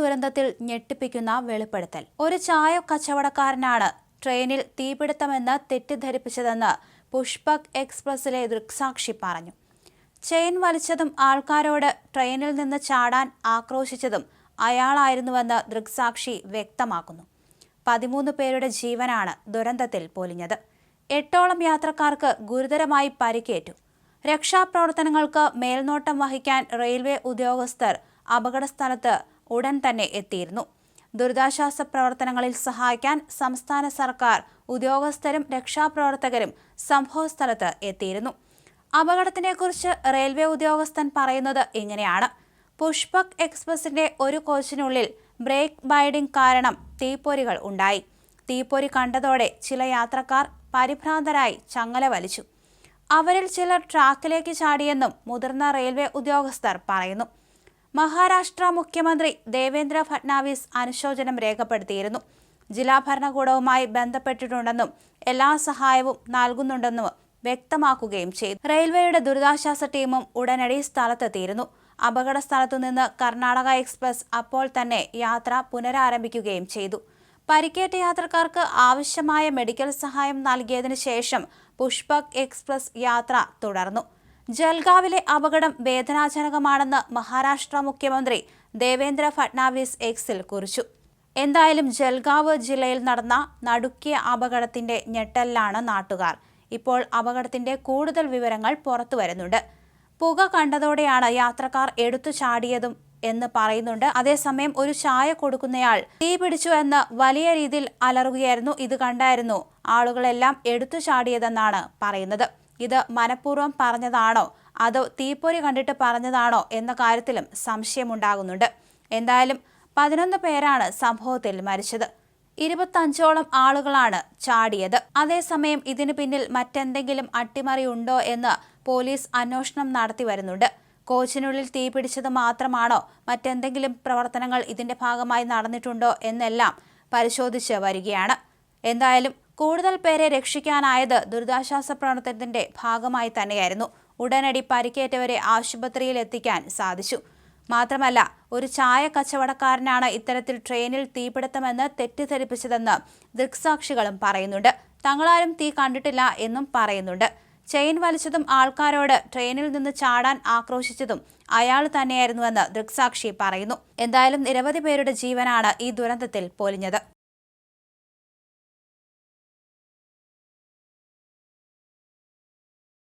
ദുരന്തത്തിൽ ഞെട്ടിപ്പിക്കുന്ന വെളിപ്പെടുത്തൽ. ഒരു ചായ കച്ചവടക്കാരനാണ് ട്രെയിനിൽ തീപിടുത്തമെന്ന് തെറ്റിദ്ധരിപ്പിച്ചതെന്ന് പുഷ്പക് എക്സ്പ്രസിലെ ദൃക്സാക്ഷി പറഞ്ഞു. ചെയിൻ വലിച്ചതും ആൾക്കാരോട് ട്രെയിനിൽ നിന്ന് ചാടാൻ ആക്രോശിച്ചതും അയാളായിരുന്നുവെന്ന് ദൃക്സാക്ഷി വ്യക്തമാക്കുന്നു. പതിമൂന്ന് പേരുടെ ജീവനാണ് ദുരന്തത്തിൽ പൊലിഞ്ഞത്. എട്ടോളം യാത്രക്കാർക്ക് ഗുരുതരമായി പരിക്കേറ്റു. രക്ഷാപ്രവർത്തനങ്ങൾക്ക് മേൽനോട്ടം വഹിക്കാൻ റെയിൽവേ ഉദ്യോഗസ്ഥർ അപകടസ്ഥലത്ത് ഉടൻ തന്നെ എത്തിയിരുന്നു. ദുരിതാശ്വാസ പ്രവർത്തനങ്ങളിൽ സഹായിക്കാൻ സംസ്ഥാന സർക്കാർ ഉദ്യോഗസ്ഥരും രക്ഷാപ്രവർത്തകരും സംഭവസ്ഥലത്ത് എത്തിയിരുന്നു. അപകടത്തിനെക്കുറിച്ച് റെയിൽവേ ഉദ്യോഗസ്ഥൻ പറയുന്നത് ഇങ്ങനെയാണ്. പുഷ്പക് എക്സ്പ്രസിന്റെ ഒരു കോച്ചിനുള്ളിൽ ബ്രേക്ക് ബൈഡിംഗ് കാരണം തീപ്പൊരികൾ ഉണ്ടായി. തീപ്പൊരി കണ്ടതോടെ ചില യാത്രക്കാർ പരിഭ്രാന്തരായി ചങ്ങല വലിച്ചു. അവരിൽ ചിലർ ട്രാക്കിലേക്ക് ചാടിയെന്നും മുതിർന്ന റെയിൽവേ ഉദ്യോഗസ്ഥർ പറയുന്നു. മഹാരാഷ്ട്ര മുഖ്യമന്ത്രി ദേവേന്ദ്ര ഫട്നാവിസ് അനുശോചനം രേഖപ്പെടുത്തിയിരുന്നു. ജില്ലാ ഭരണകൂടവുമായി ബന്ധപ്പെട്ടിട്ടുണ്ടെന്നും എല്ലാ സഹായവും നൽകുന്നുണ്ടെന്നും വ്യക്തമാക്കുകയും ചെയ്തു. റെയിൽവേയുടെ ദുരിതാശ്വാസ ടീമും ഉടനടി സ്ഥലത്തെത്തിയിരുന്നു. അപകട സ്ഥലത്തു നിന്ന് കർണാടക എക്സ്പ്രസ് അപ്പോൾ തന്നെ യാത്ര പുനരാരംഭിക്കുകയും ചെയ്തു. പരിക്കേറ്റ യാത്രക്കാർക്ക് ആവശ്യമായ മെഡിക്കൽ സഹായം നൽകിയതിനു ശേഷം പുഷ്പക് എക്സ്പ്രസ് യാത്ര തുടർന്നു. ജൽഗാവിലെ അപകടം വേദനാജനകമാണെന്ന് മഹാരാഷ്ട്ര മുഖ്യമന്ത്രി ദേവേന്ദ്ര ഫട്നാവിസ് എക്സിൽ കുറിച്ചു. എന്തായാലും ജൽഗാവ് ജില്ലയിൽ നടന്ന നടുക്കിയ അപകടത്തിന്റെ ഞെട്ടലിലാണ് നാട്ടുകാർ. ഇപ്പോൾ അപകടത്തിന്റെ കൂടുതൽ വിവരങ്ങൾ പുറത്തു വരുന്നുണ്ട്. പുക കണ്ടതോടെയാണ് യാത്രക്കാർ എടുത്തു ചാടിയതും എന്ന് പറയുന്നുണ്ട്. അതേസമയം ഒരു ചായ കൊടുക്കുന്നയാൾ തീ പിടിച്ചു എന്ന് വലിയ രീതിയിൽ അലറുകയായിരുന്നു. ഇത് കണ്ടായിരുന്നു ആളുകളെല്ലാം എടുത്തു ചാടിയതെന്നാണ് പറയുന്നത്. ഇത് മനഃപൂർവം പറഞ്ഞതാണോ? അതോ തീപ്പൊരി കണ്ടിട്ട് പറഞ്ഞതാണോ എന്ന കാര്യത്തിലും സംശയമുണ്ടാകുന്നുണ്ട്. എന്തായാലും പതിനൊന്ന് പേരാണ് സംഭവത്തിൽ മരിച്ചത്. ഇരുപത്തഞ്ചോളം ആളുകളാണ് ചാടിയത്. അതേസമയം ഇതിനു പിന്നിൽ മറ്റെന്തെങ്കിലും അട്ടിമറി ഉണ്ടോ എന്ന് പോലീസ് അന്വേഷണം നടത്തി വരുന്നുണ്ട്. കോച്ചിനുള്ളിൽ തീ പിടിച്ചത് മാത്രമാണോ? മറ്റെന്തെങ്കിലും പ്രവർത്തനങ്ങൾ ഇതിന്റെ ഭാഗമായി നടന്നിട്ടുണ്ടോ എന്നെല്ലാം പരിശോധിച്ച് വരികയാണ്. എന്തായാലും കൂടുതൽ പേരെ രക്ഷിക്കാനായത് ദുരിതാശ്വാസ പ്രവർത്തനത്തിന്റെ ഭാഗമായി തന്നെയായിരുന്നു. ഉടനടി പരിക്കേറ്റവരെ ആശുപത്രിയിൽ എത്തിക്കാൻ സാധിച്ചു. മാത്രമല്ല ഒരു ചായ കച്ചവടക്കാരനാണ് ഇത്തരത്തിൽ ട്രെയിനിൽ തീപിടുത്തമെന്ന് തെറ്റിദ്ധരിപ്പിച്ചതെന്ന് ദൃക്സാക്ഷികളും പറയുന്നുണ്ട്. തങ്ങളാരും തീ കണ്ടിട്ടില്ല എന്നും പറയുന്നുണ്ട്. ചെയിൻ വലിച്ചതും ആൾക്കാരോട് ട്രെയിനിൽ നിന്ന് ചാടാൻ ആക്രോശിച്ചതും അയാൾ തന്നെയായിരുന്നുവെന്ന് ദൃക്സാക്ഷി പറയുന്നു. എന്തായാലും നിരവധി പേരുടെ ജീവനാണ് ഈ ദുരന്തത്തിൽ പൊലിഞ്ഞത്.